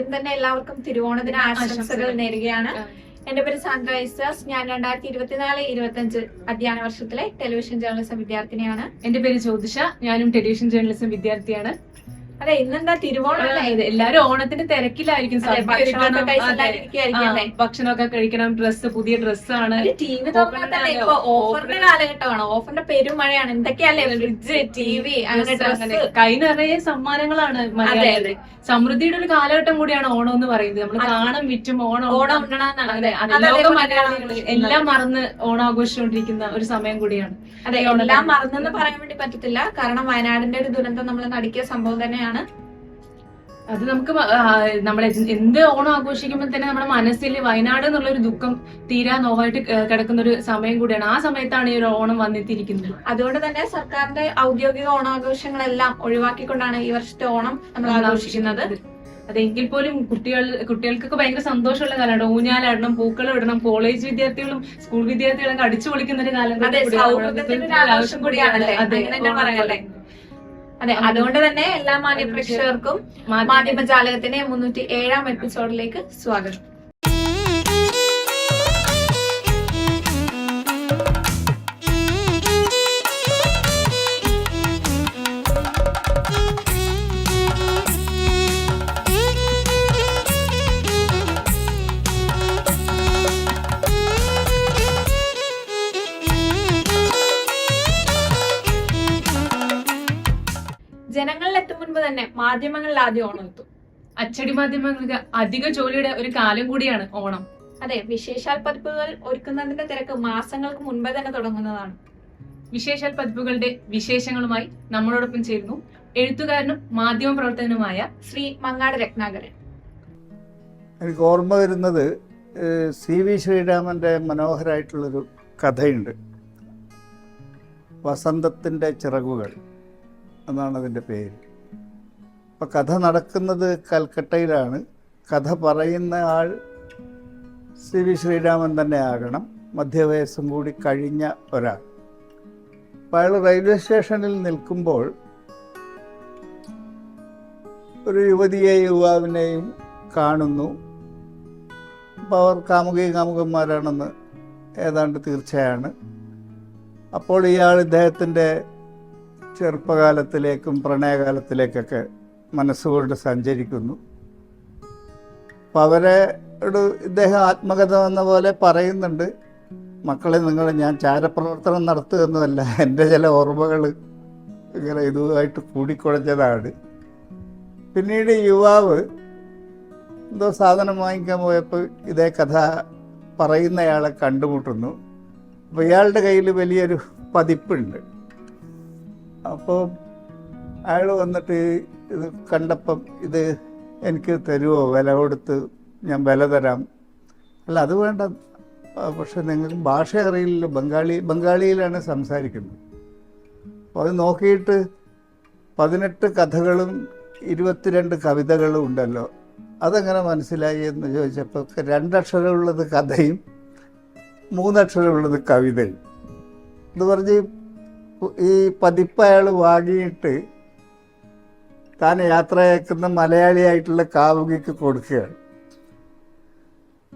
ആദ്യം തന്നെ എല്ലാവർക്കും തിരുവോണദിന ആശംസകൾ. നേരുകയാണ്. എന്റെ പേര് സാന്ദ്ര ഐസസ്. ഞാൻ രണ്ടായിരത്തി ഇരുപത്തിനാല് ഇരുപത്തിയഞ്ച് അധ്യയന വർഷത്തിലെ ടെലിവിഷൻ ജേർണലിസം വിദ്യാർത്ഥിനിയാണ്. എന്റെ പേര് ജ്യോതിഷ. ഞാനും ടെലിവിഷൻ ജേർണലിസം വിദ്യാർത്ഥിയാണ്. അതെ ഇന്നെന്താ തിരുവോണം അല്ലേ? എല്ലാരും ഓണത്തിന്റെ തിരക്കിലായിരിക്കും. ഭക്ഷണമൊക്കെ അല്ലേ? കഴിക്കണം ഡ്രസ്സ് പുതിയ ഡ്രസ്സാണ്. ആണ് ടി വി ഇപ്പൊ ഓഫറിന്റെ കാലഘട്ടമാണ്? ഓഫറിന്റെ പെരുമഴയാണ്. എന്തൊക്കെയല്ലേ ഫ്രിഡ്ജ് ടി വി അങ്ങനെ കൈ നിറയെ സമ്മാനങ്ങളാണ് മലയാളികളുടെ സമൃദ്ധിയുടെ ഒരു കാലഘട്ടം കൂടിയാണ് ഓണം എന്ന് പറയുന്നത്. നമ്മൾ കാണം വിറ്റും ഓണം ഓണം എല്ലാം മറന്ന് ഓണം ആഘോഷിച്ചുകൊണ്ടിരിക്കുന്ന ഒരു സമയം കൂടിയാണ്. അതെ എല്ലാം മറന്നെന്ന് പറയാൻ വേണ്ടി പറ്റത്തില്ല. കാരണം വയനാടിന്റെ ഒരു ദുരന്തം നമ്മൾ നടുക്കിയ സംഭവം തന്നെയാണ്. അത് നമുക്ക് നമ്മൾ എന്ത് ഓണം ആഘോഷിക്കുമ്പോൾ തന്നെ നമ്മുടെ മനസ്സിൽ വയനാട് എന്നുള്ള ഒരു ദുഃഖം തീരാ നോവായിട്ട് കിടക്കുന്ന ഒരു സമയം കൂടിയാണ്. ആ സമയത്താണ് ഈ ഒരു ഓണം വന്നെത്തിയിരിക്കുന്നത്. അതുകൊണ്ട് തന്നെ സർക്കാരിന്റെ ഔദ്യോഗിക ഓണാഘോഷങ്ങളെല്ലാം ഒഴിവാക്കിക്കൊണ്ടാണ് ഈ വർഷത്തെ ഓണം നമ്മൾ ആഘോഷിക്കുന്നത്. അതെങ്കിൽ പോലും കുട്ടികൾ കുട്ടികൾക്കൊക്കെ ഭയങ്കര സന്തോഷമുള്ള കാലമാണ്. ഊഞ്ഞാലിടണം പൂക്കളം ഇടണം കോളേജ് വിദ്യാർത്ഥികളും സ്കൂൾ വിദ്യാർത്ഥികളും അടിച്ചു പൊളിക്കുന്ന ഒരു കാലം കൂടിയാണ്. അതെ, അതുകൊണ്ട് തന്നെ എല്ലാ മാന്യ പ്രേക്ഷകർക്കും മാധ്യമ- മാധ്യമ ജാലകത്തിന്റെ മുന്നൂറ്റി ഏഴാം എപ്പിസോഡിലേക്ക് സ്വാഗതം. തന്നെ മാധ്യമങ്ങളിൽ ആദ്യം ഓണം എത്തും. അച്ചടി മാധ്യമങ്ങൾക്ക് അധിക ജോലിയുടെ ഒരു കാലം കൂടിയാണ് ഓണം. അതെ വിശേഷാൽ പതിപ്പുകൾ ഒരുക്കുന്നതിന്റെ തിരക്ക് മാസങ്ങൾക്ക് മുൻപേ തന്നെ തുടങ്ങുന്നതാണ്. വിശേഷാൽ പതിപ്പുകളുടെ വിശേഷങ്ങളുമായി നമ്മളോടൊപ്പം ചേരുന്നു. എഴുത്തുകാരനും മാധ്യമ പ്രവർത്തകനുമായ ശ്രീ മങ്ങാട് രത്നാകരൻ. എനിക്ക് ഓർമ്മ വരുന്നത് സി വി ശ്രീരാമന്റെ മനോഹരമായിട്ടുള്ളൊരു കഥയുണ്ട്. വസന്തത്തിന്റെ ചിറകുകൾ എന്നാണ് അതിന്റെ പേര്. അപ്പോൾ കഥ നടക്കുന്നത് കൽക്കട്ടയിലാണ്. കഥ പറയുന്ന ആൾ സി വി ശ്രീരാമൻ തന്നെ ആകണം. മധ്യവയസ്സും കൂടി കഴിഞ്ഞ ഒരാൾ. അപ്പോൾ അയാൾ റെയിൽവേ സ്റ്റേഷനിൽ നിൽക്കുമ്പോൾ ഒരു യുവതിയെ യുവാവിനെയും കാണുന്നു. അപ്പോൾ അവർ കാമുകയും കാമുകന്മാരാണെന്ന് ഏതാണ്ട് തീർച്ചയാണ്. അപ്പോൾ ഇയാൾ ഇദ്ദേഹത്തിന്റെ ചെറുപ്പകാലത്തിലേക്കും പ്രണയകാലത്തിലേക്കൊക്കെ മനസ്സുകൊണ്ട് സഞ്ചരിക്കുന്നു. അപ്പോൾ അവരെ ഒരു ഇദ്ദേഹം ആത്മകഥ എന്ന പോലെ പറയുന്നുണ്ട്. മക്കളെ നിങ്ങൾ ഞാൻ ചാരപ്രവർത്തനം നടത്തുകയൊന്നുമല്ല എന്റെ ചില ഓർമ്മകൾ ഇങ്ങനെ ഇതുമായിട്ട് കൂടിക്കുഴഞ്ഞതാണ്. പിന്നീട് യുവാവ് എന്തോ സാധനം വാങ്ങിക്കാൻ പോയപ്പോൾ ഇതേ കഥ പറയുന്നയാളെ കണ്ടുമുട്ടുന്നു. അപ്പോൾ ഇയാളുടെ കയ്യിൽ വലിയൊരു പതിപ്പുണ്ട്. അപ്പോൾ അയാൾ വന്നിട്ട് ഇത് കണ്ടപ്പം ഇത് എനിക്ക് തരുമോ വില കൊടുത്ത് ഞാൻ വില തരാം. അല്ല അത് വേണ്ട. പക്ഷെ നിങ്ങൾക്ക് ഭാഷ അറിയില്ല ബംഗാളി ബംഗാളിയിലാണ് സംസാരിക്കുന്നത്. അപ്പോൾ അത് നോക്കിയിട്ട് പതിനെട്ട് കഥകളും ഇരുപത്തിരണ്ട് കവിതകളും ഉണ്ടല്ലോ. അതെങ്ങനെ മനസ്സിലായി എന്ന് ചോദിച്ചപ്പോൾ രണ്ടക്ഷരമുള്ളത് കഥയും മൂന്നക്ഷരമുള്ളത് കവിതയും. എന്ന് പറഞ്ഞ് ഈ പതിപ്പ് അയാൾ വാങ്ങിയിട്ട് താൻ യാത്രയാക്കുന്ന മലയാളിയായിട്ടുള്ള കാവുകിക്ക് കൊടുക്കുകയാണ്.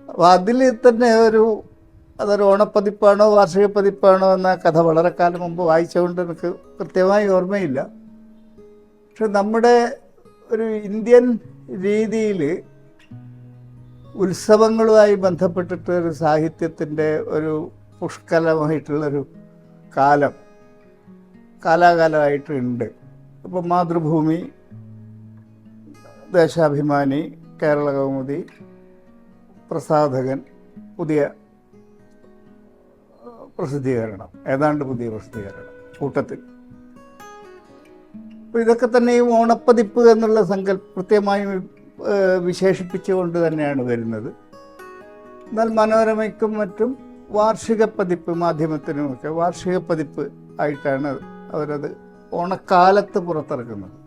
അപ്പോൾ അതിൽ തന്നെ ഒരു അതൊരു ഓണപ്പതിപ്പാണോ വാർഷിക പതിപ്പാണോ എന്ന കഥ വളരെ കാലം മുമ്പ് വായിച്ചുകൊണ്ട് എനിക്ക് കൃത്യമായി ഓർമ്മയില്ല. പക്ഷെ നമ്മുടെ ഒരു ഇന്ത്യൻ രീതിയിൽ ഉത്സവങ്ങളുമായി ബന്ധപ്പെട്ടിട്ട് ഒരു സാഹിത്യത്തിന്റെ ഒരു പുഷ്കലമായിട്ടുള്ളൊരു കാലം കാലാകാലമായിട്ടുണ്ട്. ഇപ്പോൾ മാതൃഭൂമി ദേശാഭിമാനി കേരള കൗമുദി പ്രസാധകൻ പുതിയ പ്രസിദ്ധീകരണം. ഏതാണ്ട് പുതിയ പ്രസിദ്ധീകരണം. കൂട്ടത്തിൽ. ഇതൊക്കെ തന്നെയും ഓണപ്പതിപ്പ് എന്നുള്ള സങ്കല്പ കൃത്യമായും വിശേഷിപ്പിച്ചുകൊണ്ട് തന്നെയാണ് വരുന്നത്. എന്നാൽ മനോരമയ്ക്കും മറ്റും വാർഷിക പതിപ്പ് മാധ്യമത്തിനുമൊക്കെ വാർഷിക പതിപ്പ് ആയിട്ടാണ് അവരത് ഓണക്കാലത്ത് പുറത്തിറക്കുന്നത്.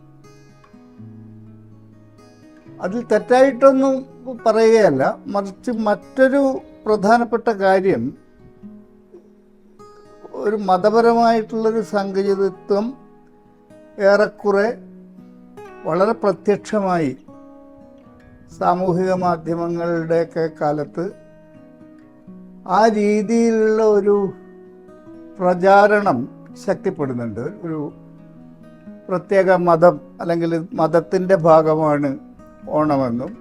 അതിൽ തെറ്റായിട്ടൊന്നും പറയുകയല്ല. മറിച്ച് മറ്റൊരു പ്രധാനപ്പെട്ട കാര്യം ഒരു മതപരമായിട്ടുള്ളൊരു സംഘചിതത്വം ഏറെക്കുറെ വളരെ പ്രത്യക്ഷമായി സാമൂഹിക മാധ്യമങ്ങളുടെയൊക്കെ കാലത്ത് ആ രീതിയിലുള്ള ഒരു പ്രചാരണം ശക്തിപ്പെടുന്നുണ്ട്. ഒരു പ്രത്യേക മതം അല്ലെങ്കിൽ മതത്തിന്റെ ഭാഗമാണ് ഓണമെന്നും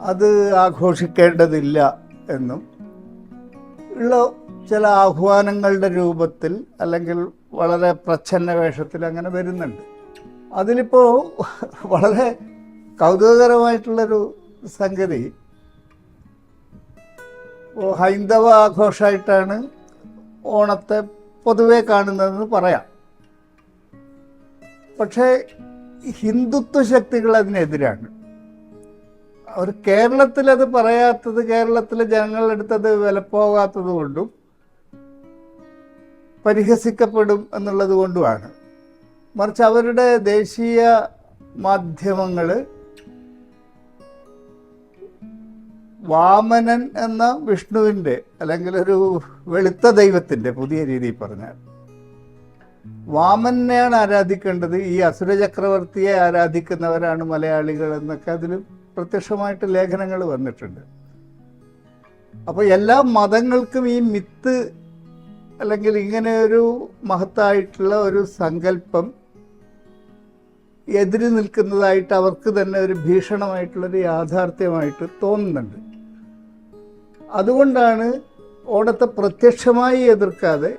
അത് ആഘോഷിക്കേണ്ടതില്ല എന്നും ഉള്ള ചില ആഹ്വാനങ്ങളുടെ രൂപത്തിൽ അല്ലെങ്കിൽ വളരെ പ്രച്ഛന്ന വേഷത്തിൽ അങ്ങനെ വരുന്നുണ്ട്. അതിലിപ്പോൾ വളരെ കൗതുകകരമായിട്ടുള്ളൊരു സംഗതി ഹൈന്ദവ ആഘോഷമായിട്ടാണ് ഓണത്തെ പൊതുവെ കാണുന്നതെന്ന് പറയാം. പക്ഷേ ഹിന്ദുത്വ ശക്തികൾ അതിനെതിരാണ്. അവർ കേരളത്തിൽ അത് പറയാത്തത് കേരളത്തിലെ ജനങ്ങളെടുത്തത് വിലപ്പോകാത്തത് കൊണ്ടും പരിഹസിക്കപ്പെടും എന്നുള്ളത് കൊണ്ടുമാണ്. മറിച്ച് അവരുടെ ദേശീയ മാധ്യമങ്ങൾ വാമനൻ എന്ന വിഷ്ണുവിന്റെ അല്ലെങ്കിൽ ഒരു വെളുത്ത ദൈവത്തിന്റെ പുതിയ രീതിയിൽ പറഞ്ഞാൽ വാമനെയാണ് ആരാധിക്കേണ്ടത്. ഈ അസുര ചക്രവർത്തിയെ ആരാധിക്കുന്നവരാണ് മലയാളികൾ എന്നൊക്കെ അതിൽ പ്രത്യക്ഷമായിട്ട് ലേഖനങ്ങൾ വന്നിട്ടുണ്ട്. അപ്പോൾ എല്ലാ മതങ്ങൾക്കും ഈ മിത്ത് അല്ലെങ്കിൽ ഇങ്ങനെ ഒരു മഹത്തായിട്ടുള്ള ഒരു സങ്കല്പം എതിരി നിൽക്കുന്നതായിട്ട് അവർക്ക് തന്നെ ഒരു ഭീഷണമായിട്ടുള്ളൊരു യാഥാർത്ഥ്യമായിട്ട് തോന്നുന്നുണ്ട്. അതുകൊണ്ടാണ് ഓണത്തെ പ്രത്യക്ഷമായി എതിർക്കാതെ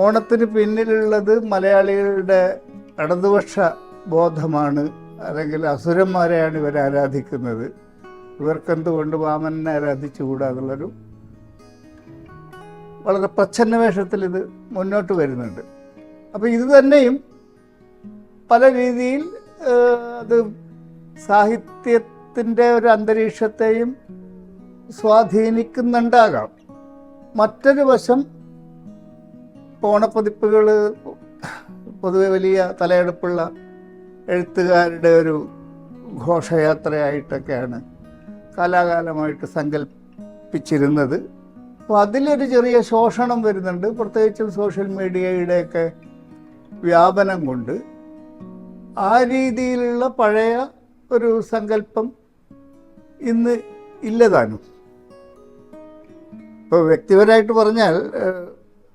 ഓണത്തിന് പിന്നിലുള്ളത് മലയാളികളുടെ ഇടതുപക്ഷ ബോധമാണ് അല്ലെങ്കിൽ അസുരന്മാരെയാണ് ഇവർ ആരാധിക്കുന്നത്. ഇവർക്കെന്തുകൊണ്ട് വാമനെ ആരാധിച്ചുകൂടാ എന്നുള്ളൊരു വളരെ പ്രച്ഛന്ന വേഷത്തിൽ ഇത് മുന്നോട്ട് വരുന്നുണ്ട്. അപ്പോൾ ഇത് തന്നെയും പല രീതിയിൽ അത് സാഹിത്യത്തിന്റെ ഒരു അന്തരീക്ഷത്തെയും സ്വാധീനിക്കുന്നുണ്ടാകാം. മറ്റൊരു വശം ഓണപ്പതിപ്പുകൾ പൊതുവെ വലിയ തലയെടുപ്പുള്ള എഴുത്തുകാരുടെ ഒരു ഘോഷയാത്രയായിട്ടൊക്കെയാണ് കാലാകാലമായിട്ട് സങ്കല്പിച്ചിരുന്നത്. അപ്പോൾ അതിലൊരു ചെറിയ ശോഷണം വരുന്നുണ്ട്. പ്രത്യേകിച്ചും സോഷ്യൽ മീഡിയയുടെയൊക്കെ വ്യാപനം കൊണ്ട് ആ രീതിയിലുള്ള പഴയ ഒരു സങ്കല്പം ഇന്ന് ഇല്ലതാനും ഇപ്പോൾ വ്യക്തിപരമായിട്ട് പറഞ്ഞാൽ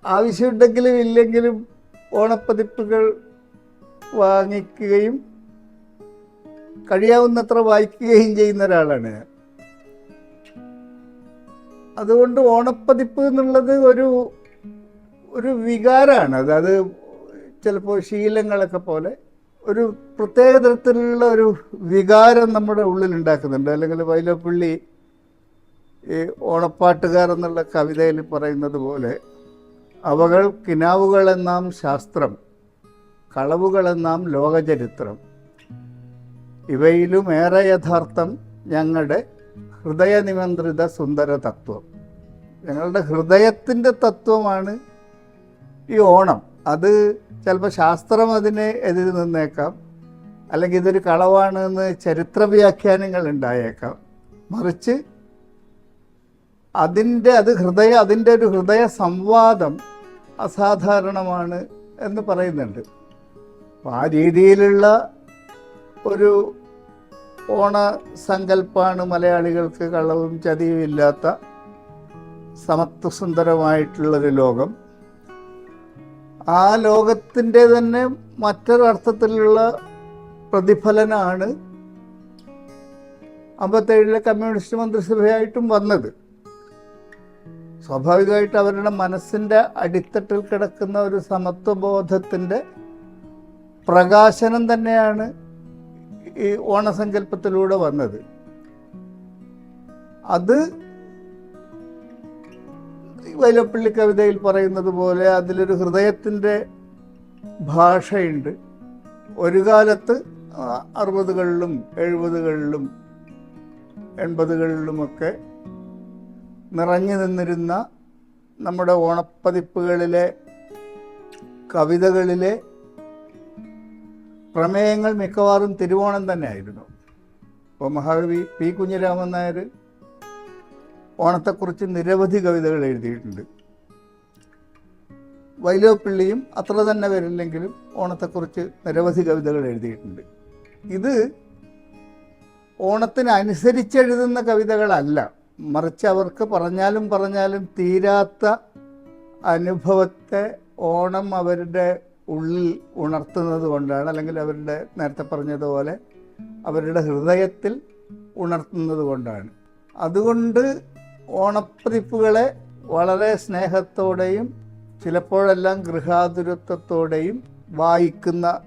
ആവശ്യമുണ്ടെങ്കിലും ഇല്ലെങ്കിലും ഓണപ്പതിപ്പുകൾ വാങ്ങിക്കുകയും കഴിയാവുന്നത്ര വായിക്കുകയും ചെയ്യുന്ന ഒരാളാണ് ഞാൻ. അതുകൊണ്ട് ഓണപ്പതിപ്പ് എന്നുള്ളത് ഒരു ഒരു വികാരമാണ് അതായത് ചിലപ്പോൾ ശീലങ്ങളൊക്കെ പോലെ ഒരു പ്രത്യേക തരത്തിലുള്ള ഒരു വികാരം നമ്മുടെ ഉള്ളിൽ ഉണ്ടാക്കുന്നുണ്ട് അല്ലെങ്കിൽ വൈലോപ്പള്ളി ഈ ഓണപ്പാട്ടുകാർ എന്നുള്ള കവിതയിൽ പറയുന്നത് പോലെ അവകൾ കിനാവുകളെന്നാം ശാസ്ത്രം കളവുകളെന്നാം ലോകചരിത്രം. ഇവയിലും ഏറെ യഥാർത്ഥം ഞങ്ങളുടെ ഹൃദയനിമന്ത്രിത സുന്ദര തത്വം ഞങ്ങളുടെ ഹൃദയത്തിന്റെ തത്വമാണ് ഈ ഓണം. അത് ചിലപ്പോൾ ശാസ്ത്രം അതിനെ എതിര് നിന്നേക്കാം. അല്ലെങ്കിൽ ഇതൊരു കളവാണ് എന്ന് ചരിത്ര വ്യാഖ്യാനങ്ങൾ ഉണ്ടായേക്കാം. മറിച്ച് അതിന്റെ അത് ഹൃദയ അതിന്റെ ഒരു ഹൃദയ സംവാദം അസാധാരണമാണ് എന്ന് പറയുന്നുണ്ട്. അപ്പം ആ രീതിയിലുള്ള ഒരു ഓണ സങ്കല്പമാണ് മലയാളികൾക്ക് കള്ളവും ചതിയും ഇല്ലാത്ത സമത്വസുന്ദരമായിട്ടുള്ളൊരു ലോകം. ആ ലോകത്തിന്റെ തന്നെ മറ്റൊരർത്ഥത്തിലുള്ള പ്രതിഫലനമാണ് അമ്പത്തേഴിലെ കമ്മ്യൂണിസ്റ്റ് മന്ത്രിസഭയായിട്ടും വന്നത്. സ്വാഭാവികമായിട്ട് അവരുടെ മനസ്സിന്റെ അടിത്തട്ടിൽ കിടക്കുന്ന ഒരു സമത്വബോധത്തിന്റെ പ്രകാശനം തന്നെയാണ് ഈ ഓണസങ്കല്പത്തിലൂടെ വന്നത്. അത് വൈലപ്പള്ളി കവിതയിൽ പറയുന്നത് പോലെ അതിലൊരു ഹൃദയത്തിന്റെ ഭാഷയുണ്ട്. ഒരു കാലത്ത് അറുപതുകളിലും എഴുപതുകളിലും എൺപതുകളിലുമൊക്കെ നിറഞ്ഞു നിന്നിരുന്ന നമ്മുടെ ഓണപ്പതിപ്പുകളിലെ കവിതകളിലെ പ്രമേയങ്ങൾ മിക്കവാറും തിരുവോണം തന്നെയായിരുന്നു. ഇപ്പോൾ മഹാകവി പി കുഞ്ഞിരാമൻ നായർ ഓണത്തെക്കുറിച്ച് നിരവധി കവിതകൾ എഴുതിയിട്ടുണ്ട്. വൈലോപ്പിള്ളിയും അത്ര തന്നെ വരില്ലെങ്കിലും ഓണത്തെക്കുറിച്ച് നിരവധി കവിതകൾ എഴുതിയിട്ടുണ്ട്. ഇത് ഓണത്തിനനുസരിച്ചെഴുതുന്ന കവിതകളല്ല. മറിച്ച് അവർക്ക് പറഞ്ഞാലും പറഞ്ഞാലും തീരാത്ത അനുഭവത്തെ ഓണം അവരുടെ ഉള്ളിൽ ഉണർത്തുന്നത് കൊണ്ടാണ് അല്ലെങ്കിൽ അവരുടെ നേരത്തെ പറഞ്ഞതുപോലെ അവരുടെ ഹൃദയത്തിൽ ഉണർത്തുന്നത് കൊണ്ടാണ്. അതുകൊണ്ട് ഓണപ്പതിപ്പുകളെ വളരെ സ്നേഹത്തോടെയും ചിലപ്പോഴെല്ലാം ഗൃഹാതുരത്വത്തോടെയും വായിക്കുന്ന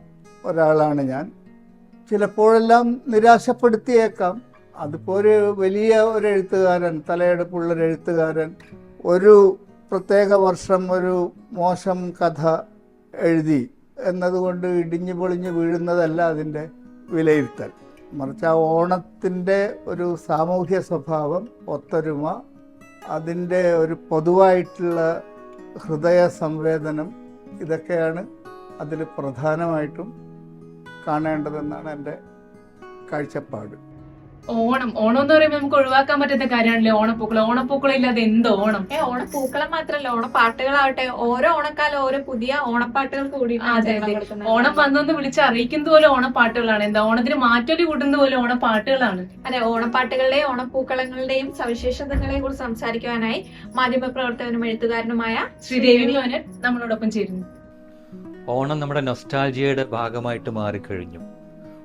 ഒരാളാണ് ഞാൻ. ചിലപ്പോഴെല്ലാം നിരാശപ്പെടുത്തിയേക്കാം. അതിപ്പോൾ ഒരു വലിയ ഒരു എഴുത്തുകാരൻ തലയെടുപ്പുള്ള ഒരു എഴുത്തുകാരൻ ഒരു പ്രത്യേക വർഷം ഒരു മോശം കഥ എഴുതി എന്നതുകൊണ്ട് ഇടിഞ്ഞു പൊളിഞ്ഞു വീഴുന്നതല്ല അതിന്റെ വിലയിരുത്തൽ. മറിച്ച് ആ ഓണത്തിന്റെ ഒരു സാമൂഹ്യ സ്വഭാവം ഒത്തൊരുമ അതിന്റെ ഒരു പൊതുവായിട്ടുള്ള ഹൃദയ സംവേദനം ഇതൊക്കെയാണ് അതിൽ പ്രധാനമായിട്ടും കാണേണ്ടതെന്നാണ് എന്റെ കാഴ്ചപ്പാട്. ഓണം. ഓണം എന്ന് പറയുമ്പോൾ നമുക്ക് ഒഴിവാക്കാൻ പറ്റുന്ന കാര്യമാണല്ലേ ഓണപ്പൂക്കൾ ഓണപ്പൂക്കളം? ഇല്ലാതെ എന്ത് ഓണം? ഏ ഓണപ്പൂക്കളം മാത്രല്ല ഓണപ്പാട്ടുകളാവട്ടെ. ഓരോ ഓണക്കാലം ഓരോ പുതിയ ഓണപ്പാട്ടുകൾ കൂടി അതെ, അതെ. ഓണം വന്നെന്ന് വിളിച്ച് അറിയിക്കുന്നത് പോലെ ഓണപ്പാട്ടുകളാണ്. എന്താ ഓണത്തിന് മാറ്റൊലി കൂട്ടുന്നത് പോലെ ഓണപ്പാട്ടുകളാണ്. അതെ ഓണപ്പാട്ടുകളുടെയും ഓണപ്പൂക്കളങ്ങളുടെയും സവിശേഷതകളെ കുറിച്ച് സംസാരിക്കുവാനായി മാധ്യമപ്രവർത്തകനും എഴുത്തുകാരനുമായ ശ്രീദേവി മോനൻ നമ്മളോടൊപ്പം ചേരുന്നു. ഓണം നമ്മുടെ നൊസ്റ്റാൾജിയയുടെ ഭാഗമായിട്ട് മാറിക്കഴിഞ്ഞു.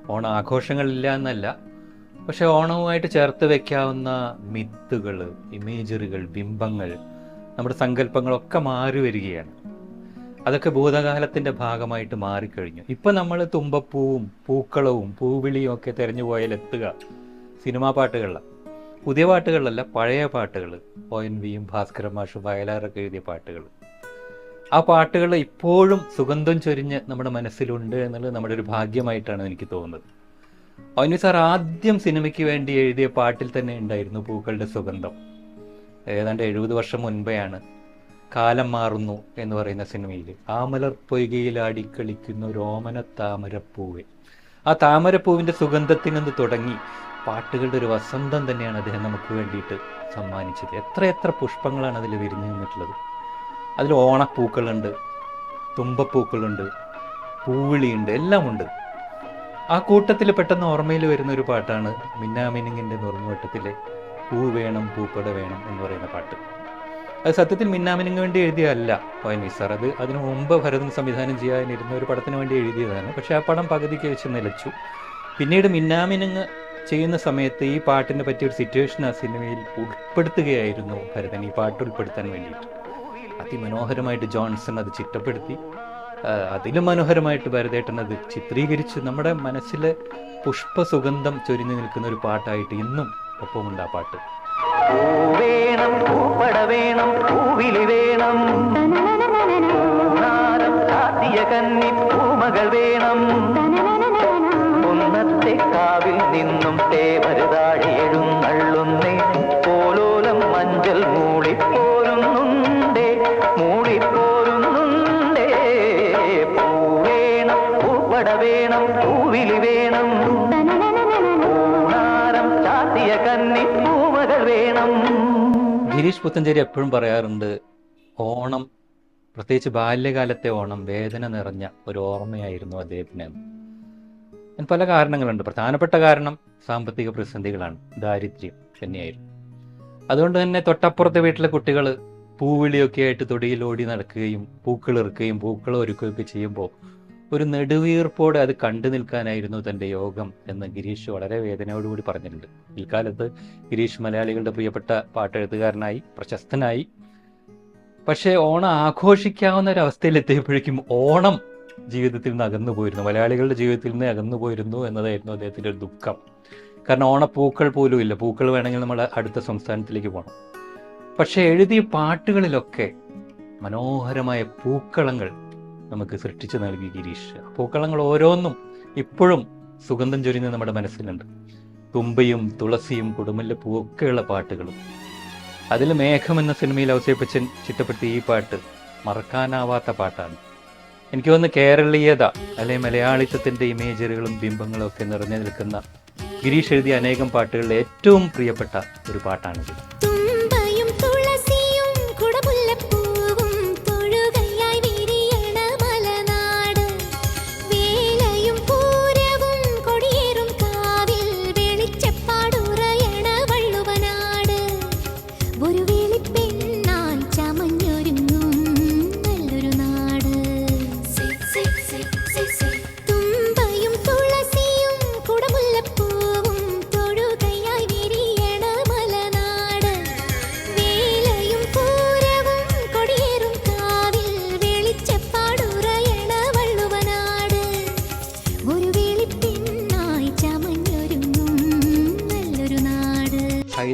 ഓണം ആഘോഷങ്ങളില്ല എന്നല്ല പക്ഷെ ഓണവുമായിട്ട് ചേർത്ത് വെക്കാവുന്ന മിത്തുകൾ ഇമേജറികൾ ബിംബങ്ങൾ നമ്മുടെ സങ്കല്പങ്ങളൊക്കെ മാറി വരികയാണ്. അതൊക്കെ ഭൂതകാലത്തിന്റെ ഭാഗമായിട്ട് മാറിക്കഴിഞ്ഞു. ഇപ്പൊ നമ്മൾ തുമ്പപ്പൂവും പൂക്കളവും പൂവിളിയും ഒക്കെ തിരഞ്ഞു പോയാൽ എത്തുക സിനിമാ പാട്ടുകളിലാണ് പുതിയ പാട്ടുകളിലല്ല പഴയ പാട്ടുകൾ ഒ എൻ വിയും ഭാസ്കര മാഷും വയലാറൊക്കെ എഴുതിയ പാട്ടുകൾ. ആ പാട്ടുകൾ ഇപ്പോഴും സുഗന്ധം ചൊരിഞ്ഞ് നമ്മുടെ മനസ്സിലുണ്ട് എന്നുള്ളത് നമ്മുടെ ഒരു ഭാഗ്യമായിട്ടാണ് എനിക്ക് തോന്നുന്നത്. അവന് സാർ ആദ്യം സിനിമയ്ക്ക് വേണ്ടി എഴുതിയ പാട്ടിൽ തന്നെ ഉണ്ടായിരുന്നു പൂക്കളുടെ സുഗന്ധം. ഏതാണ്ട് എഴുപത് വർഷം മുൻപെയാണ് കാലം മാറുന്നു എന്ന് പറയുന്ന സിനിമയിൽ ആമലർ പൊയ്കയിൽ ആടിക്കളിക്കുന്ന ഒരു ഓമന താമരപ്പൂവെ. ആ താമരപ്പൂവിന്റെ സുഗന്ധത്തിൽ നിന്ന് തുടങ്ങി പാട്ടുകളുടെ ഒരു വസന്തം തന്നെയാണ് അദ്ദേഹം നമുക്ക് വേണ്ടിയിട്ട് സമ്മാനിച്ചത്. എത്ര എത്ര പുഷ്പങ്ങളാണ് അതിൽ വിരിഞ്ഞു നിന്നിട്ടുള്ളത്. അതിൽ ഓണപ്പൂക്കളുണ്ട് തുമ്പപ്പൂക്കളുണ്ട് പൂവിളിയുണ്ട് എല്ലാം ഉണ്ട് ആ കൂട്ടത്തിൽ പെട്ടെന്ന് ഓർമ്മയിൽ വരുന്ന ഒരു പാട്ടാണ് മിന്നാമിനിങ്ങിന്റെ നുറുങ്ങുവട്ടത്തിലെ പൂ വേണം പൂപ്പട വേണം എന്ന് പറയുന്ന പാട്ട്. അത് സത്യത്തിൽ മിന്നാമിനിങ് വേണ്ടി എഴുതിയതല്ല ഒ എൻ സാർ അത് അതിനു മുമ്പ് ഭരതൻ സംവിധാനം ചെയ്യാനിരുന്ന ഒരു പടത്തിന് വേണ്ടി എഴുതിയതാണ്. പക്ഷേ ആ പടം പകുതിക്ക് വെച്ച് നിലച്ചു. പിന്നീട് മിന്നാമിനിങ് ചെയ്യുന്ന സമയത്ത് ഈ പാട്ടിനെ പറ്റിയ ഒരു സിറ്റുവേഷൻ ആ സിനിമയിൽ ഉൾപ്പെടുത്തുകയായിരുന്നു ഭരതൻ ഈ പാട്ട് ഉൾപ്പെടുത്താൻ വേണ്ടിയിട്ട്. അതിമനോഹരമായിട്ട് ജോൺസൺ അത് ചിട്ടപ്പെടുത്തി. അതിലും മനോഹരമായിട്ട് ഭരതേട്ടൻ അത് ചിത്രീകരിച്ച് നമ്മുടെ മനസ്സിലെ പുഷ്പസുഗന്ധം ചൊരിഞ്ഞു നിൽക്കുന്ന ഒരു പാട്ടായിട്ട് ഇന്നും ഒപ്പമുണ്ട് ആ പാട്ട്. വേണം പൂപ്പട വേണം. പൂവിലി വേണം കന്നി പൂമകൾ വേണം. കാവിൽ നിന്നും തേവരുതാഴി ഗിരീഷ് പുത്തഞ്ചേരി എപ്പോഴും പറയാറുണ്ട് ഓണം പ്രത്യേകിച്ച് ബാല്യകാലത്തെ ഓണം വേദന നിറഞ്ഞ ഒരു ഓർമ്മയായിരുന്നു അദ്ദേഹത്തിന്. പല കാരണങ്ങളുണ്ട്. പ്രധാനപ്പെട്ട കാരണം സാമ്പത്തിക പ്രതിസന്ധികളാണ്. ദാരിദ്ര്യം തന്നെയായിരുന്നു. അതുകൊണ്ട് തന്നെ തൊട്ടപ്പുറത്തെ വീട്ടിലെ കുട്ടികൾ പൂവിളിയൊക്കെ ആയിട്ട് തൊടിയിൽ ഓടി നടക്കുകയും പൂക്കൾ ഇറുക്കുകയും പൂക്കൾ ഒരുക്കുകയൊക്കെ ചെയ്യുമ്പോൾ ഒരു നെടുവീർപ്പോടെ അത് കണ്ടു നിൽക്കാനായിരുന്നു തന്റെ യോഗം എന്ന് ഗിരീഷ് വളരെ വേദനയോടുകൂടി പറഞ്ഞിട്ടുണ്ട്. പിൽക്കാലത്ത് ഗിരീഷ് മലയാളികളുടെ പ്രിയപ്പെട്ട പാട്ടെഴുത്തുകാരനായി പ്രശസ്തനായി. പക്ഷേ ഓണം ആഘോഷിക്കാവുന്ന ഒരു അവസ്ഥയിൽ എത്തിയപ്പോഴേക്കും ഓണം ജീവിതത്തിൽ നിന്ന് അകന്നു പോയിരുന്നു. മലയാളികളുടെ ജീവിതത്തിൽ നിന്ന് അകന്നു പോയിരുന്നു എന്നതായിരുന്നു അദ്ദേഹത്തിന്റെ ഒരു ദുഃഖം. കാരണം ഓണപ്പൂക്കൾ പോലും ഇല്ല. പൂക്കൾ വേണമെങ്കിൽ നമ്മൾ അടുത്ത സംസ്ഥാനത്തിലേക്ക് പോകണം. പക്ഷേ എഴുതിയ പാട്ടുകളിലൊക്കെ മനോഹരമായ പൂക്കളങ്ങൾ നമുക്ക് സൃഷ്ടിച്ചു നൽകി ഗിരീഷ്. പൂക്കളങ്ങൾ ഓരോന്നും ഇപ്പോഴും സുഗന്ധം ചൊരിഞ്ഞ് നമ്മുടെ മനസ്സിലുണ്ട്. തുമ്പയും തുളസിയും കുടുംബിലെ പൂക്കെയുള്ള പാട്ടുകളും. അതിൽ മേഘം എന്ന സിനിമയിൽ ഔസേപ്പച്ചൻ ചിട്ടപ്പെടുത്തിയ ഈ പാട്ട് മറക്കാനാവാത്ത പാട്ടാണ്. എനിക്ക് തോന്നുന്നു കേരളീയത അല്ലെ മലയാളിത്തത്തിന്റെ ഇമേജറുകളും ബിംബങ്ങളും ഒക്കെ നിറഞ്ഞു നിൽക്കുന്ന ഗിരീഷ് എഴുതിയ അനേകം പാട്ടുകളിൽ ഏറ്റവും പ്രിയപ്പെട്ട ഒരു പാട്ടാണിത്.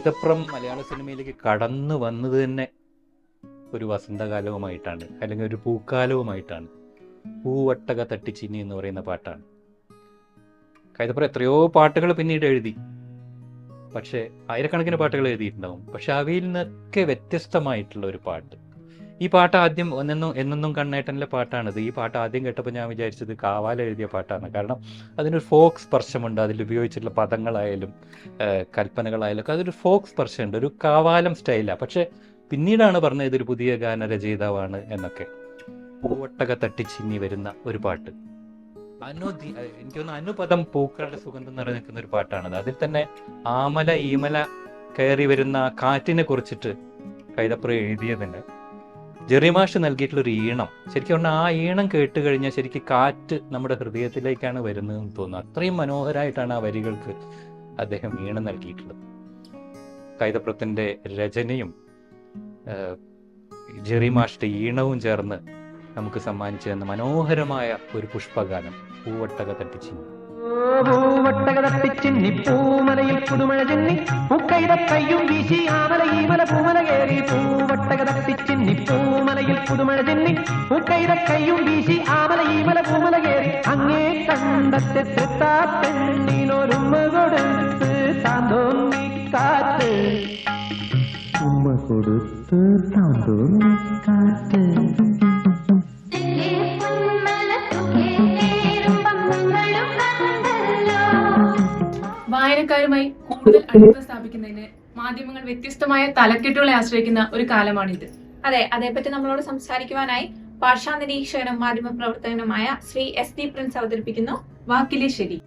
കൈതപ്രം മലയാള സിനിമയിലേക്ക് കടന്നു വന്നത് തന്നെ ഒരു വസന്തകാലവുമായിട്ടാണ് അല്ലെങ്കിൽ ഒരു പൂക്കാലവുമായിട്ടാണ്. പൂവട്ടക തട്ടിച്ചിന്നി എന്ന് പറയുന്ന പാട്ടാണ്. കൈതപ്പുറം എത്രയോ പാട്ടുകൾ പിന്നീട് എഴുതി. പക്ഷേ ആയിരക്കണക്കിന് പാട്ടുകൾ എഴുതിയിട്ടുണ്ടാവും. പക്ഷെ അവയിൽ നിന്നൊക്കെ വ്യത്യസ്തമായിട്ടുള്ള ഒരു പാട്ട്. ഈ പാട്ട് ആദ്യം ഒന്നെന്നും എന്നെന്നും കണ്ണേട്ടനിലെ പാട്ടാണിത്. ഈ പാട്ട് ആദ്യം കേട്ടപ്പോൾ ഞാൻ വിചാരിച്ചത് കാവാല എഴുതിയ പാട്ടാണ്. കാരണം അതിനൊരു ഫോക്ക് സ്പർശമുണ്ട്. അതിൽ ഉപയോഗിച്ചിട്ടുള്ള പദങ്ങളായാലും കൽപ്പനകളായാലും ഒക്കെ അതൊരു ഫോക്ക് സ്പർശമുണ്ട്. ഒരു കാവാലം സ്റ്റൈലാണ് പക്ഷേ പിന്നീടാണ് പറഞ്ഞത് ഇതൊരു പുതിയ ഗാന ഗാനരചയിതാവാണ് എന്നൊക്കെ. പൂവട്ടക തട്ടിച്ചിന്നി വരുന്ന ഒരു പാട്ട്. അനു എനിക്ക് തോന്നുന്നു അനുപദം പൂക്കളുടെ സുഗന്ധം നിറഞ്ഞു നിൽക്കുന്ന ഒരു പാട്ടാണത്. അതിൽ തന്നെ ആമല ഈമല കയറി വരുന്ന കാറ്റിനെ കുറിച്ചിട്ട് കൈതപ്പുറം എഴുതിയതിന് ജെറിമാഷ് നൽകിയിട്ടുള്ള ഒരു ഈണം. ശരിക്കും പറഞ്ഞാൽ ആ ഈണം കേട്ട് കഴിഞ്ഞാൽ ശരിക്കും കാറ്റ് നമ്മുടെ ഹൃദയത്തിലേക്കാണ് വരുന്നതെന്ന് തോന്നുന്നു. അത്രയും മനോഹരമായിട്ടാണ് ആ വരികൾക്ക് അദ്ദേഹം ഈണം നൽകിയിട്ടുള്ളത്. കൈതപ്രത്തിന്റെ രചനയും ജെറി ജെറിമാഷിന്റെ ഈണവും ചേർന്ന് നമുക്ക് സമ്മാനിച്ചു തന്ന മനോഹരമായ ഒരു പുഷ്പഗാനം പൂവട്ടക തട്ടിച്ചിനി. പൂവട്ടക പൂമലയിൽ പുതുമഴ ചെന്നി മുക്കൈതപ്പയ്യും വീശി ആമല ഈമല തട്ടിച്ചിന്നി പൂമലയിൽ പുതുമഴ ചെന്നി മുക്കൈത കയ്യും വീശി ആമല ഈമല പൂമല കയറി. അങ്ങേ കണ്ടത്തെ തൃത്താ പെണ്ണിനൊരുമ്മ കൊടുത്ത് താന്തോന്നി കാത്ത് ഉമ്മ കൊടുത്ത് താന്തോന്നി കാത്ത് വായനക്കാരുമായി കൂടുതൽ അടുപ്പം സ്ഥാപിക്കുന്നതിന് മാധ്യമങ്ങൾ വ്യത്യസ്തമായ തലക്കെട്ടുകളെ ആശ്രയിക്കുന്ന ഒരു കാലമാണിത്. അതെ അതേപ്പറ്റി നമ്മളോട് സംസാരിക്കുവാനായി ഭാഷാ നിരീക്ഷകനും മാധ്യമ പ്രവർത്തകനുമായ ശ്രീ എസ് ഡി പ്രിൻസ് അവതരിപ്പിക്കുന്നു. വാക്കിലെ ശരി.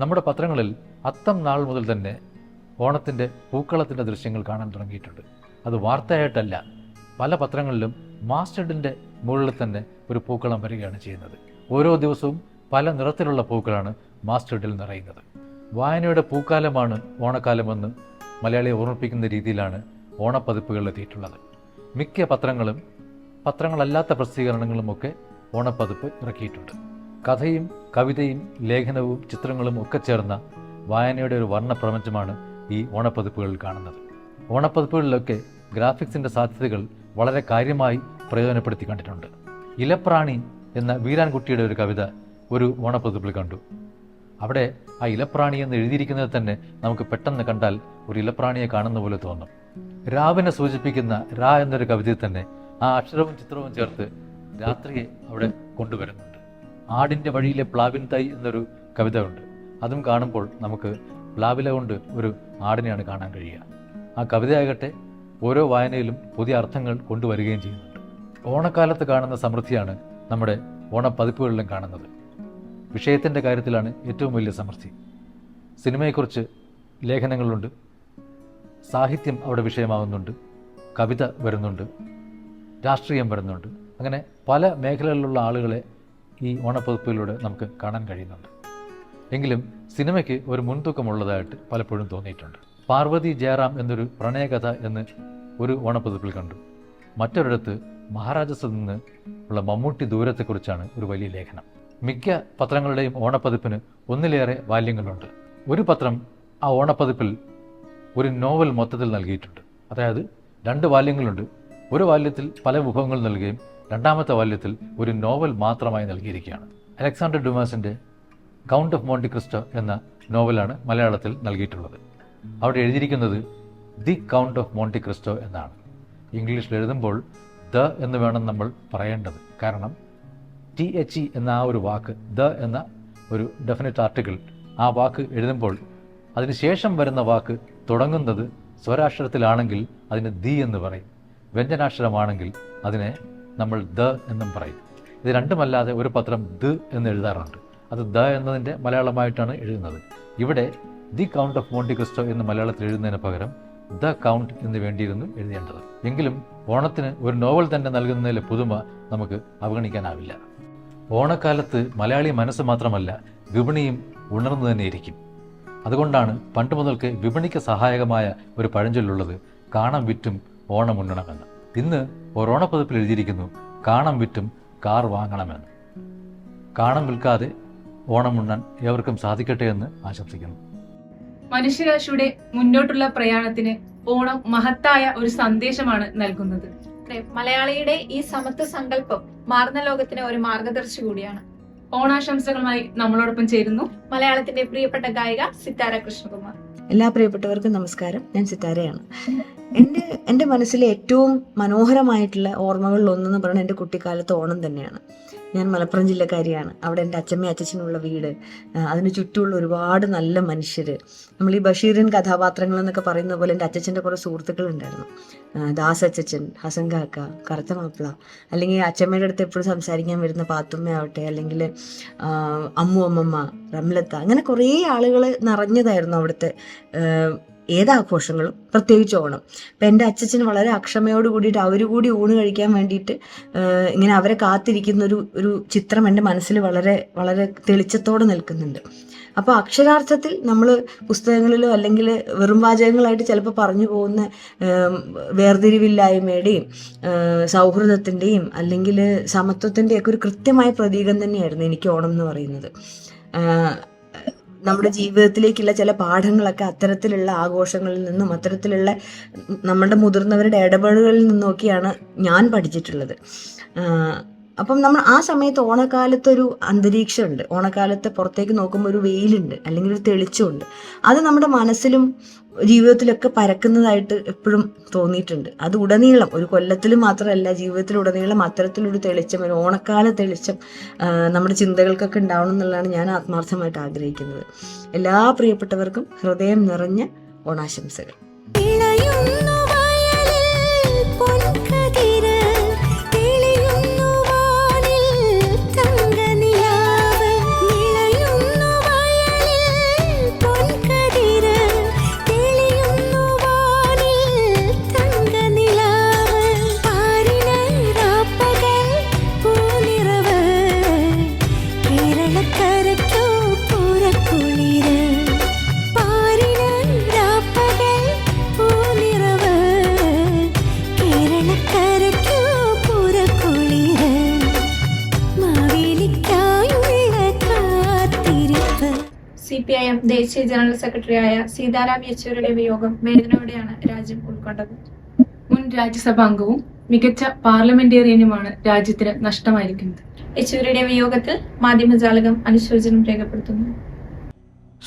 നമ്മുടെ പത്രങ്ങളിൽ അത്തം നാൾ മുതൽ തന്നെ ഓണത്തിന്റെ പൂക്കളത്തിന്റെ ദൃശ്യങ്ങൾ കാണാൻ തുടങ്ങിയിട്ടുണ്ട്. അത് വാർത്തയായിട്ടല്ല പല പത്രങ്ങളിലും മാസ്റ്റഡിന്റെ മുകളിൽ തന്നെ ഒരു പൂക്കളം വരികയാണ് ചെയ്യുന്നത്. ഓരോ ദിവസവും പല നിറത്തിലുള്ള പൂക്കളാണ് മാസ്റ്റഡിൽ നിറയുന്നത്. വായനയുടെ പൂക്കാലമാണ് ഓണക്കാലമെന്ന് മലയാളിയെ ഓർമ്മിപ്പിക്കുന്ന രീതിയിലാണ് ഓണപ്പതിപ്പുകൾ എത്തിയിട്ടുള്ളത്. മിക്ക പത്രങ്ങളും പത്രങ്ങളല്ലാത്ത പ്രസിദ്ധീകരണങ്ങളുമൊക്കെ ഓണപ്പതിപ്പ് ഇറക്കിയിട്ടുണ്ട്. കഥയും കവിതയും ലേഖനവും ചിത്രങ്ങളും ഒക്കെ ചേർന്ന വായനയുടെ ഒരു വർണപ്രപഞ്ചമാണ് ഈ ഓണപ്പതിപ്പുകളിൽ കാണുന്നത്. ഓണപ്പതിപ്പുകളിലൊക്കെ ഗ്രാഫിക്സിന്റെ സാധ്യതകൾ വളരെ കാര്യമായി പ്രയോജനപ്പെടുത്തി കണ്ടിട്ടുണ്ട്. ഇലപ്രാണി എന്ന വീരാൻകുട്ടിയുടെ ഒരു കവിത ഒരു ഓണപ്പതിപ്പിൽ കണ്ടു. അവിടെ ആ ഇലപ്രാണി എന്ന് എഴുതിയിരിക്കുന്നത് തന്നെ നമുക്ക് പെട്ടെന്ന് കണ്ടാൽ ഒരു ഇലപ്രാണിയെ കാണുന്ന പോലെ തോന്നും. രാവിനെ സൂചിപ്പിക്കുന്ന രാ എന്നൊരു കവിതയിൽ തന്നെ ആ അക്ഷരവും ചിത്രവും ചേർത്ത് രാത്രിയെ അവിടെ കൊണ്ടുവരുന്നുണ്ട്. ആടിന്റെ വഴിയിലെ പ്ലാവിൻ തൈ എന്നൊരു കവിത ഉണ്ട്. അതും കാണുമ്പോൾ നമുക്ക് പ്ലാവില കൊണ്ട് ഒരു ആടിനെയാണ് കാണാൻ കഴിയുക. ആ കവിതയാകട്ടെ ഓരോ വായനയിലും പുതിയ അർത്ഥങ്ങൾ കൊണ്ടുവരികയും ചെയ്യുന്നുണ്ട്. ഓണക്കാലത്ത് കാണുന്ന സമൃദ്ധിയാണ് നമ്മുടെ ഓണപ്പതിപ്പുകളിലും കാണുന്നത്. വിഷയത്തിന്റെ കാര്യത്തിലാണ് ഏറ്റവും വലിയ സമൃദ്ധി സിനിമയെക്കുറിച്ച് ലേഖനങ്ങളുണ്ട്. സാഹിത്യം അവിടെ വിഷയമാകുന്നുണ്ട് കവിത വരുന്നുണ്ട്. രാഷ്ട്രീയം വരുന്നുണ്ട്. അങ്ങനെ പല മേഖലകളിലുള്ള ആളുകളെ ഈ ഓണപ്പതിപ്പിലൂടെ നമുക്ക് കാണാൻ കഴിയുന്നുണ്ട്. എങ്കിലും സിനിമയ്ക്ക് ഒരു മുൻതൂക്കമുള്ളതായിട്ട് പലപ്പോഴും തോന്നിയിട്ടുണ്ട്. പാർവതി ജയറാം എന്നൊരു പ്രണയകഥ എന്ന് ഒരു ഓണപ്പതിപ്പിൽ കണ്ടു. മറ്റൊരിടത്ത് മഹാരാജസ് നിന്ന് ഉള്ള മമ്മൂട്ടി ദൂരത്തെക്കുറിച്ചാണ് ഒരു വലിയ ലേഖനം. മിക്ക പത്രങ്ങളുടെയും ഓണപ്പതിപ്പിന് ഒന്നിലേറെ വാല്യങ്ങളുണ്ട്. ഒരു പത്രം ആ ഓണപ്പതിപ്പിൽ ഒരു നോവൽ മൊത്തത്തിൽ നൽകിയിട്ടുണ്ട്. അതായത് രണ്ട് വാല്യങ്ങളുണ്ട്. ഒരു വാല്യത്തിൽ പല വിഭവങ്ങൾ നൽകുകയും രണ്ടാമത്തെ വാല്യത്തിൽ ഒരു നോവൽ മാത്രമായി നൽകിയിരിക്കുകയാണ്. അലക്സാണ്ടർ ഡുമാസിന്റെ കൗണ്ട് ഓഫ് മോണ്ടി ക്രിസ്റ്റോ എന്ന നോവലാണ് മലയാളത്തിൽ നൽകിയിട്ടുള്ളത്. അവിടെ എഴുതിയിരിക്കുന്നത് the count of Monte Cristo എന്നാണ്. ഇംഗ്ലീഷിൽ എഴുതുമ്പോൾ ദ എന്ന് വേണം നമ്മൾ പറയേണ്ടത്. കാരണം ടി എച്ച് ഇ എന്ന ആ ഒരു വാക്ക് ദ എന്ന ഒരു ഡെഫിനറ്റ് ആർട്ടിക്കിൾ ആ വാക്ക് എഴുതുമ്പോൾ അതിനുശേഷം വരുന്ന വാക്ക് തുടങ്ങുന്നത് സ്വരാക്ഷരത്തിലാണെങ്കിൽ അതിന് ദി എന്ന് പറയും. വ്യഞ്ജനാക്ഷരമാണെങ്കിൽ അതിനെ നമ്മൾ ദ എന്നും പറയും. ഇത് രണ്ടുമല്ലാതെ ഒരു പത്രം ദ് എന്ന് എഴുതാറുണ്ട്. അത് ദ എന്നതിന്റെ മലയാളമായിട്ടാണ് എഴുതുന്നത്. ഇവിടെ the count of Monte Cristo എന്ന് മലയാളത്തിൽ എഴുതുന്നതിന് പകരം ദ കൗണ്ട് എന്ന് വേണ്ടിയിരുന്നു എഴുതേണ്ടത്. എങ്കിലും ഓണത്തിന് ഒരു നോവൽ തന്നെ നൽകുന്നതിലെ പുതുമ നമുക്ക് അവഗണിക്കാനാവില്ല. ഓണക്കാലത്ത് മലയാളി മനസ്സ് മാത്രമല്ല വിപണിയും ഉണർന്നു തന്നെയിരിക്കും. അതുകൊണ്ടാണ് പണ്ട് മുതൽക്ക് വിപണിക്ക് സഹായകമായ ഒരു പഴഞ്ചൊല്ലുള്ളത് കാണം വിറ്റും ഓണം ഉണ്ണണമെന്ന് ഇന്ന് ഒരോണപ്പതിപ്പിൽ എഴുതിയിരിക്കുന്നു കാണം വിറ്റും കാർ വാങ്ങണമെന്ന് കാണം വിൽക്കാതെ ഓണം ഉണ്ണാൻ ഏവർക്കും സാധിക്കട്ടെ എന്ന് ആശംസിക്കുന്നു. മനുഷ്യരാശിയുടെ മുന്നോട്ടുള്ള പ്രയാണത്തിന് ഓണം മഹത്തായ ഒരു സന്ദേശമാണ് നൽകുന്നത്. അതെ, മലയാളിയുടെ ഈ സമത്വ സങ്കല്പം മാറുന്ന ലോകത്തിന് ഒരു മാർഗദർശി കൂടിയാണ്. ഓണാശംസകളുമായി നമ്മളോടൊപ്പം ചേരുന്നു. മലയാളത്തിന്റെ പ്രിയപ്പെട്ട ഗായിക സിത്താര കൃഷ്ണകുമാർ. എല്ലാ പ്രിയപ്പെട്ടവർക്കും നമസ്കാരം. ഞാൻ സിത്താരയാണ്. എന്റെ എന്റെ മനസ്സിലെ ഏറ്റവും മനോഹരമായിട്ടുള്ള ഓർമ്മകളിൽ ഒന്നെന്ന് പറയുന്നത് എന്റെ കുട്ടിക്കാലത്ത് ഓണം തന്നെയാണ്. ഞാൻ മലപ്പുറം ജില്ലക്കാരിയാണ്. അവിടെ എന്റെ അച്ഛമ്മ അച്ഛച്ചനുള്ള വീട്. അതിന് ചുറ്റുമുള്ള ഒരുപാട് നല്ല മനുഷ്യർ നമ്മൾ ഈ ബഷീറിൻ കഥാപാത്രങ്ങൾ എന്നൊക്കെ പറയുന്ന പോലെ എന്റെ അച്ഛച്ചന്റെ കുറേ സുഹൃത്തുക്കളുണ്ടായിരുന്നു ദാസ് അച്ചച്ചൻ ഹസൻ കാക്ക കറുത്ത മാപ്പിള അല്ലെങ്കിൽ അച്ഛമ്മയുടെ അടുത്ത് എപ്പോഴും സംസാരിക്കാൻ വരുന്ന പാത്തുമ്മ ആവട്ടെ അല്ലെങ്കിൽ അമ്മു അമ്മമ്മ റംലത്ത അങ്ങനെ കുറേ ആളുകൾ നിറഞ്ഞതായിരുന്നു അവിടുത്തെ ഏതാഘോഷങ്ങളും പ്രത്യേകിച്ച് ഓണം. അപ്പം എന്റെ അച്ഛച്ചൻ വളരെ അക്ഷമയോട് കൂടിയിട്ട് അവർ കൂടി ഊണ് കഴിക്കാൻ വേണ്ടിയിട്ട് ഇങ്ങനെ അവരെ കാത്തിരിക്കുന്ന ഒരു ഒരു ചിത്രം എന്റെ മനസ്സിൽ വളരെ വളരെ തെളിച്ചത്തോടെ നിൽക്കുന്നുണ്ട്. അപ്പോൾ അക്ഷരാർത്ഥത്തിൽ നമ്മൾ പുസ്തകങ്ങളിലോ അല്ലെങ്കിൽ വെറും വാചകങ്ങളായിട്ട് ചിലപ്പോൾ പറഞ്ഞു പോകുന്ന വേർതിരിവില്ലായ്മയുടെയും സൗഹൃദത്തിന്റെയും അല്ലെങ്കിൽ സമത്വത്തിന്റെയൊക്കെ ഒരു കൃത്യമായ പ്രതീകം തന്നെയായിരുന്നു എനിക്ക് ഓണം എന്ന് പറയുന്നത്. നമ്മുടെ ജീവിതത്തിലേക്കുള്ള ചില പാഠങ്ങളൊക്കെ അത്തരത്തിലുള്ള ആഘോഷങ്ങളിൽ നിന്നും അത്തരത്തിലുള്ള നമ്മുടെ മുതിർന്നവരുടെ ഇടപെടലുകളിൽ നിന്നൊക്കെയാണ് ഞാൻ പഠിച്ചിട്ടുള്ളത്. അപ്പം നമ്മൾ ആ സമയത്ത് ഓണക്കാലത്തൊരു അന്തരീക്ഷമുണ്ട്. ഓണക്കാലത്ത് പുറത്തേക്ക് നോക്കുമ്പോൾ ഒരു വെയിലുണ്ട് അല്ലെങ്കിൽ ഒരു തെളിച്ചമുണ്ട്. അത് നമ്മുടെ മനസ്സിലും ജീവിതത്തിലൊക്കെ പരക്കുന്നതായിട്ട് എപ്പോഴും തോന്നിയിട്ടുണ്ട്. അത് ഉടനീളം ഒരു കൊല്ലത്തിൽ മാത്രമല്ല ജീവിതത്തിലുടനീളം അത്തരത്തിലൊരു തെളിച്ചം ഒരു ഓണക്കാല തെളിച്ചം നമ്മുടെ ചിന്തകൾക്കൊക്കെ ഉണ്ടാവണം എന്നുള്ളതാണ് ഞാൻ ആത്മാർത്ഥമായിട്ട് ആഗ്രഹിക്കുന്നത്. എല്ലാ പ്രിയപ്പെട്ടവർക്കും ഹൃദയം നിറഞ്ഞ ഓണാശംസകൾ. സെക്രട്ടറിയായ സീതാറാം യെച്ചൂരിയുടെ വിയോഗം വേദനയോടെയാണ് രാജ്യം ഉൾക്കൊണ്ടത്. മുൻ രാജ്യസഭാ അംഗവും മികച്ച പാർലമെന്റേറിയനുമാണ് രാജ്യത്തിന് നഷ്ടമായിരിക്കുന്നത്. യെച്ചൂരിയുടെ വിയോഗത്തിൽ മാധ്യമജാലകം അനുശോചനം രേഖപ്പെടുത്തുന്നു.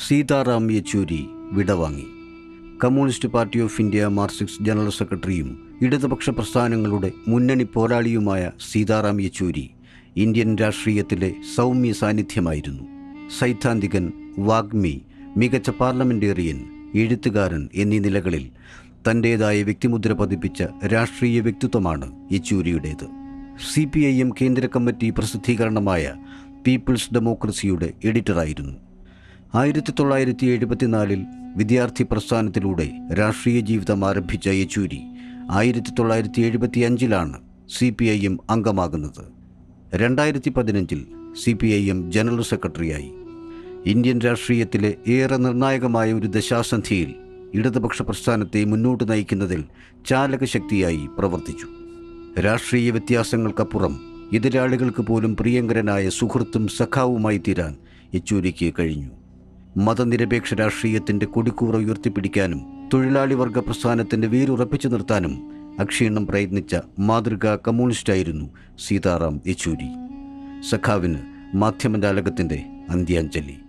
Sitaram Yechury വിടവാങ്ങി. Communist party of India Marxist general സെക്രട്ടറിയും ഇടതുപക്ഷ പ്രസ്ഥാനങ്ങളുടെ മുന്നണി പോരാളിയുമായ സീതാറാം യെച്ചൂരി ഇന്ത്യൻ രാഷ്ട്രീയത്തിലെ സൗമ്യ സാന്നിധ്യമായിരുന്നു സൈദ്ധാന്തികൻ വാഗ്മി മികച്ച പാർലമെന്റേറിയൻ എഴുത്തുകാരൻ എന്നീ നിലകളിൽ തന്റേതായ വ്യക്തിമുദ്ര പതിപ്പിച്ച രാഷ്ട്രീയ വ്യക്തിത്വമാണ് യെച്ചൂരിയുടേത്. സി പി ഐ എം കേന്ദ്ര കമ്മിറ്റി പ്രസിദ്ധീകരണമായ പീപ്പിൾസ് ഡെമോക്രസിയുടെ എഡിറ്ററായിരുന്നു. ആയിരത്തി തൊള്ളായിരത്തി എഴുപത്തിനാലിൽ വിദ്യാർത്ഥി പ്രസ്ഥാനത്തിലൂടെ രാഷ്ട്രീയ ജീവിതം ആരംഭിച്ച യെച്ചൂരി ആയിരത്തി തൊള്ളായിരത്തി എഴുപത്തി അഞ്ചിലാണ് സി പി ഐ എം അംഗമാകുന്നത്. രണ്ടായിരത്തി പതിനഞ്ചിൽ C P I M general സെക്രട്ടറിയായി. ഇന്ത്യൻ രാഷ്ട്രീയത്തിലെ ഏറെ നിർണായകമായ ഒരു ദശാസന്ധിയിൽ ഇടതുപക്ഷ പ്രസ്ഥാനത്തെ മുന്നോട്ട് നയിക്കുന്നതിൽ ചാലകശക്തിയായി പ്രവർത്തിച്ചു. രാഷ്ട്രീയ വ്യത്യാസങ്ങൾക്കപ്പുറം എതിരാളികൾക്ക് പോലും പ്രിയങ്കരനായ സുഹൃത്തും സഖാവുമായി തീരാൻ യെച്ചൂരിക്ക് കഴിഞ്ഞു. മതനിരപേക്ഷ രാഷ്ട്രീയത്തിന്റെ കൊടിക്കൂറ ഉയർത്തിപ്പിടിക്കാനും തൊഴിലാളി വർഗ പ്രസ്ഥാനത്തിന്റെ വേരുറപ്പിച്ചു നിർത്താനും അക്ഷീണം പ്രയത്നിച്ച മാതൃകാ കമ്മ്യൂണിസ്റ്റായിരുന്നു സീതാറാം യെച്ചൂരി. സഖാവിന് മാധ്യമജാലകത്തിന്റെ അന്ത്യാഞ്ജലി.